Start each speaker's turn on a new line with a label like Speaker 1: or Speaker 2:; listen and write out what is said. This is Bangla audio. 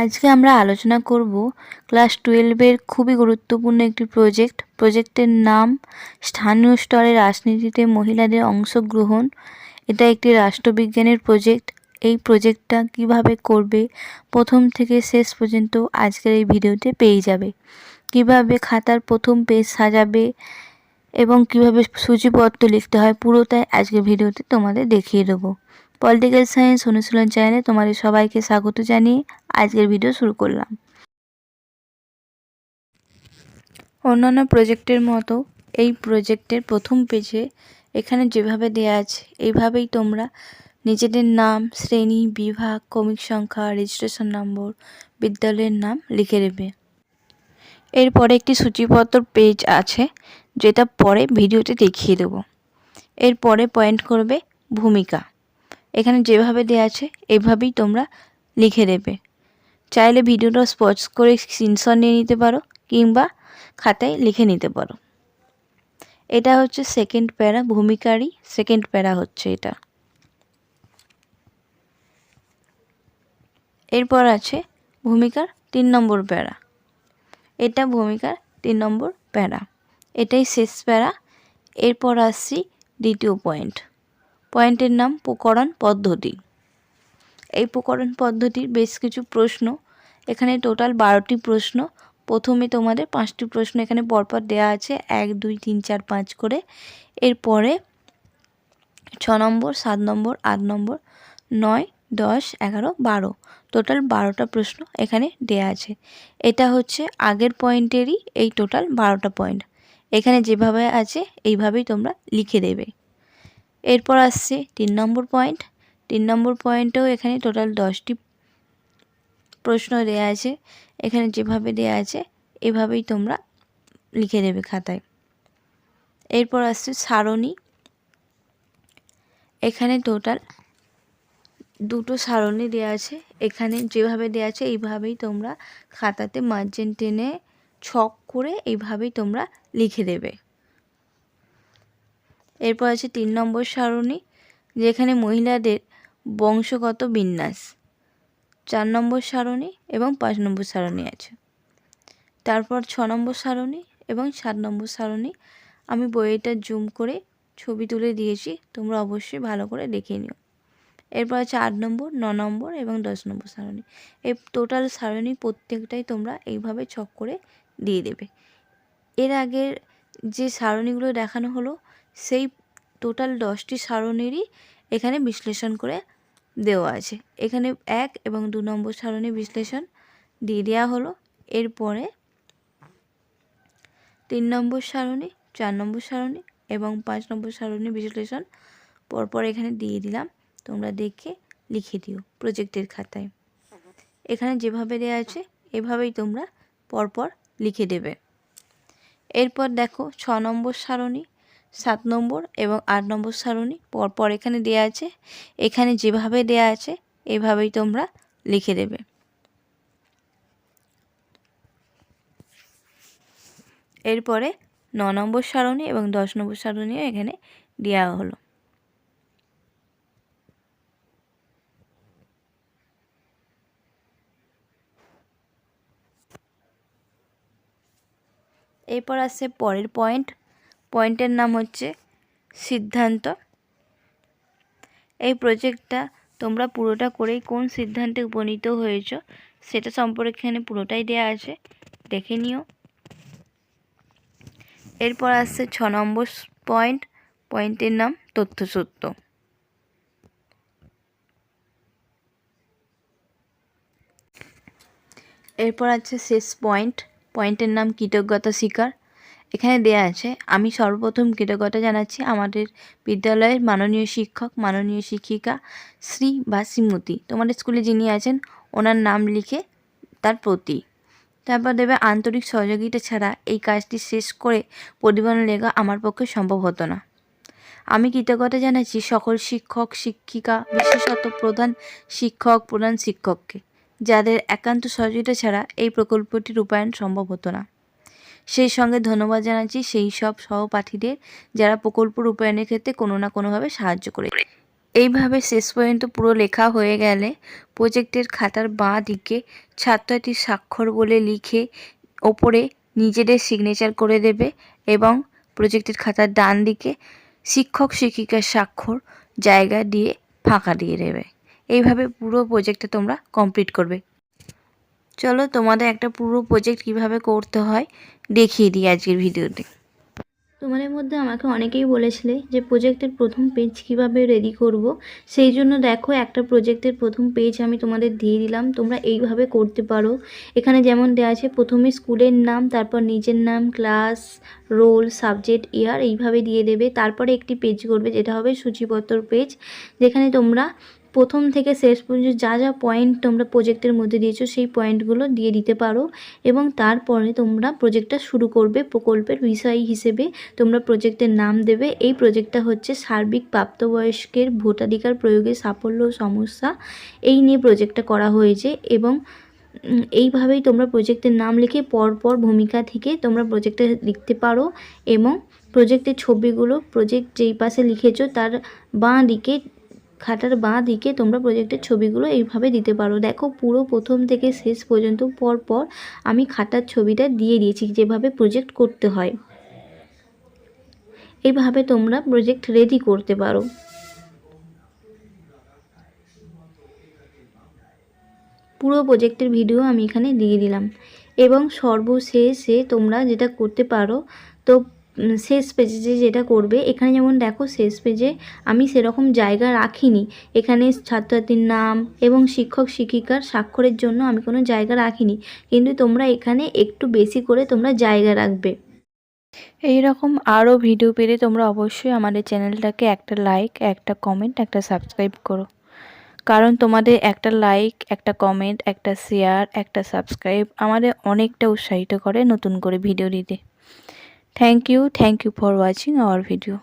Speaker 1: আজকে আমরা আলোচনা করব ক্লাস টুয়েলভের খুবই গুরুত্বপূর্ণ একটি প্রজেক্ট প্রজেক্টের নাম স্থানীয় স্তরে রাজনীতিতে মহিলাদের অংশগ্রহণ এটা একটি রাষ্ট্রবিজ্ঞানের প্রজেক্ট এই প্রজেক্টটা কিভাবে করবে প্রথম থেকে শেষ পর্যন্ত আজকের এই ভিডিওতে পেয়ে যাবে কিভাবে খাতার প্রথম পেজ সাজাবে এবং কিভাবে সূচিপত্র লিখতে হয় পুরোটাই আজকের ভিডিওতে তোমাদের দেখিয়ে দেবো পলিটিক্যাল সায়েন্স অনুশীলন চ্যানেলে তোমাদের সবাইকে স্বাগত জানিয়ে আজকের ভিডিও শুরু করলাম অন্যান্য প্রজেক্টের মতো এই প্রজেক্টের প্রথম পেজে এখানে যেভাবে দেয়া আছে এইভাবেই তোমরা নিজেদের নাম শ্রেণী বিভাগ কমিক সংখ্যা রেজিস্ট্রেশন নম্বর বিদ্যালয়ের নাম লিখে দেবে এরপরে একটি সূচিপত্র পেজ আছে যেটা পরে ভিডিওতে দেখিয়ে দেবো এরপরে পয়েন্ট করবে ভূমিকা এখানে যেভাবে দেওয়া আছে এভাবেই তোমরা লিখে দেবে চাইলে ভিডিওটা স্পচ করে স্ক্রিনশট নিয়ে নিতে পারো কিংবা খাতায় লিখে নিতে পারো এটা হচ্ছে সেকেন্ড প্যারা ভূমিকারই সেকেন্ড প্যারা হচ্ছে এটা এরপর আছে ভূমিকার তিন নম্বর প্যারা এটা ভূমিকার তিন নম্বর প্যারা এটাই শেষ প্যারা এরপর আসছি দ্বিতীয় পয়েন্ট পয়েন্টের নাম প্রকরণ পদ্ধতি এই প্রকরণ পদ্ধতির বেশ কিছু প্রশ্ন এখানে টোটাল বারোটি প্রশ্ন প্রথমে তোমাদের পাঁচটি প্রশ্ন এখানে পরপর দেয়া আছে এক দুই তিন চার পাঁচ করে এরপরে ছ নম্বর সাত নম্বর আট নম্বর নয় দশ এগারো বারো টোটাল বারোটা প্রশ্ন এখানে দেয়া আছে এটা হচ্ছে আগের পয়েন্টেরই এই টোটাল বারোটা পয়েন্ট এখানে যেভাবে আছে এইভাবেই তোমরা লিখে দেবে এরপর আসছে তিন নম্বর পয়েন্ট তিন নম্বর পয়েন্টেও এখানে টোটাল দশটি প্রশ্ন দেয়া আছে এখানে যেভাবে দেয়া আছে এভাবেই তোমরা লিখে দেবে খাতায় এরপর আসছে সারণী এখানে টোটাল দুটো সারণি দেওয়া আছে এখানে যেভাবে দেওয়া আছে এইভাবেই তোমরা খাতাতে মার্জিন টেনে ছক করে এইভাবেই তোমরা লিখে দেবে এরপর আছে তিন নম্বর সারণী যেখানে মহিলাদের বংশগত বিন্যাস চার নম্বর সারণী এবং পাঁচ নম্বর সারণী আছে তারপর ছ নম্বর সারণী এবং সাত নম্বর সারণী আমি বইটা জুম করে ছবি তুলে দিয়েছি তোমরা অবশ্যই ভালো করে দেখে নিও এরপর আছে আট নম্বর ন নম্বর এবং দশ নম্বর সারণী এই টোটাল সারণী প্রত্যেকটাই তোমরা এইভাবে ছক করে দিয়ে দেবে এর আগের যে সারণীগুলো দেখানো হলো সেই টোটাল দশটি সারণীরই এখানে বিশ্লেষণ করে দেওয়া আছে এখানে এক এবং দু নম্বর সারণী বিশ্লেষণ দিয়ে দেওয়া হলো এরপরে তিন নম্বর সারণী চার নম্বর সারণী এবং পাঁচ নম্বর সারণী বিশ্লেষণ পরপর এখানে দিয়ে দিলাম তোমরা দেখে লিখে দিও প্রজেক্টের খাতায় এখানে যেভাবে দেওয়া আছে এভাবেই তোমরা পরপর লিখে দেবে এরপর দেখো ছ নম্বর সারণী সাত নম্বর এবং আট নম্বর সারণি পরপর এখানে দেয়া আছে এখানে যেভাবে দেয়া আছে এভাবেই তোমরা লিখে দেবে এরপরে ন নম্বর সারণী এবং দশ নম্বর সারণীও এখানে দেওয়া হলো এরপর আছে পরের পয়েন্ট পয়েন্টের নাম হচ্ছে সিদ্ধান্ত এই প্রজেক্টটা তোমরা পুরোটা করেই কোন সিদ্ধান্তে উপনীত হয়েছ সেটা সম্পর্কে এখানে পুরোটাই দেয়া আছে দেখে নিও এরপর আসছে ছ নম্বর পয়েন্ট পয়েন্টের নাম তথ্যসূত্র এরপর আছে শেষ পয়েন্ট পয়েন্টের নাম কৃতজ্ঞতা শিকার এখানে দেয়া আছে আমি সর্বপ্রথম কৃতজ্ঞতা জানাচ্ছি আমাদের বিদ্যালয়ের মাননীয় শিক্ষক মাননীয় শিক্ষিকা শ্রী বা শ্রীমতী তোমাদের স্কুলে যিনি আছেন ওনার নাম লিখে তার প্রতি তারপর দেবে আন্তরিক সহযোগিতা ছাড়া এই কাজটি শেষ করে পরিবহন লেখা আমার পক্ষে সম্ভব হতো না আমি কৃতজ্ঞতা জানাচ্ছি সকল শিক্ষক শিক্ষিকা বিশেষত প্রধান শিক্ষক প্রধান শিক্ষককে যাদের একান্ত সহযোগিতা ছাড়া এই প্রকল্পটি রূপায়ণ সম্ভব হতো না সেই সঙ্গে ধন্যবাদ জানাচ্ছি সেই সব সহপাঠীদের যারা প্রকল্প রূপায়ণের ক্ষেত্রে কোনো না কোনোভাবে সাহায্য করে এইভাবে শেষ পর্যন্ত পুরো লেখা হয়ে গেলে প্রজেক্টের খাতার বাঁ দিকে ছাত্রটি স্বাক্ষর বলে লিখে ওপরে নিজেদের সিগনেচার করে দেবে এবং প্রজেক্টের খাতার ডান দিকে শিক্ষক শিক্ষিকার স্বাক্ষর জায়গা দিয়ে ফাঁকা দিয়ে দেবে এইভাবে পুরো প্রজেক্টটা তোমরা কমপ্লিট করবে চলো তোমাদের একটা পুরো প্রজেক্ট কিভাবে করতে হয় দেখিয়ে দিই আজকের ভিডিওতে তোমাদের মধ্যে আমাকে অনেকেই বলেছিলে যে প্রজেক্টের প্রথম পেজ কিভাবে রেডি করব। সেই জন্য দেখো একটা প্রজেক্টের প্রথম পেজ আমি তোমাদের দিয়ে দিলাম তোমরা এইভাবে করতে পারো এখানে যেমন দেওয়া আছে প্রথমে স্কুলের নাম তারপর নিজের নাম ক্লাস রোল সাবজেক্ট ইয়ার এইভাবে দিয়ে দেবে তারপরে একটি পেজ করবে যেটা হবে সূচিপত্র পেজ যেখানে তোমরা প্রথম থেকে শেষ পর্যন্ত যা যা পয়েন্ট তোমরা প্রজেক্টের মধ্যে দিয়েছো সেই পয়েন্টগুলো দিয়ে দিতে পারো এবং তারপরে তোমরা প্রজেক্টটা শুরু করবে প্রকল্পের বিষয় হিসেবে তোমরা প্রজেক্টের নাম দেবে এই প্রজেক্টটা হচ্ছে সার্বিক প্রাপ্তবয়স্কের ভোটাধিকার প্রয়োগে সাফল্য সমস্যা এই নিয়ে প্রজেক্টটা করা হয়েছে এবং এইভাবেই তোমরা প্রজেক্টের নাম লিখে পরপর ভূমিকা থেকে তোমরা প্রজেক্টে লিখতে পারো এবং প্রজেক্টের ছবিগুলো প্রজেক্ট যেই পাশে লিখেছো তার বাঁ দিকে খাতার বাঁ দিকে তোমরা প্রজেক্টের ছবিগুলো এইভাবে দিতে পারো দেখো পুরো প্রথম থেকে শেষ পর্যন্ত পর পর আমি খাতার ছবিটা দিয়ে দিয়েছি যেভাবে প্রজেক্ট করতে হয় এইভাবে তোমরা প্রজেক্ট রেডি করতে পারো পুরো প্রজেক্টের ভিডিও আমি এখানে দিয়ে দিলাম এবং সর্বশেষে তোমরা যেটা করতে পারো তো শেষ পেজে যে যেটা করবে এখানে যেমন দেখো শেষ পেজে আমি সেরকম জায়গা রাখিনি এখানে ছাত্রছাত্রীর নাম এবং শিক্ষক শিক্ষিকার স্বাক্ষরের জন্য আমি কোনো জায়গা রাখিনি কিন্তু তোমরা এখানে একটু বেশি করে তোমরা জায়গা রাখবে এই রকম আরও ভিডিও পেলে তোমরা অবশ্যই আমাদের চ্যানেলটাকে একটা লাইক একটা কমেন্ট একটা সাবস্ক্রাইব করো কারণ তোমাদের একটা লাইক একটা কমেন্ট একটা শেয়ার একটা সাবস্ক্রাইব আমাদের অনেকটা উৎসাহিত করে নতুন করে ভিডিও দিতে Thank you for watching our video.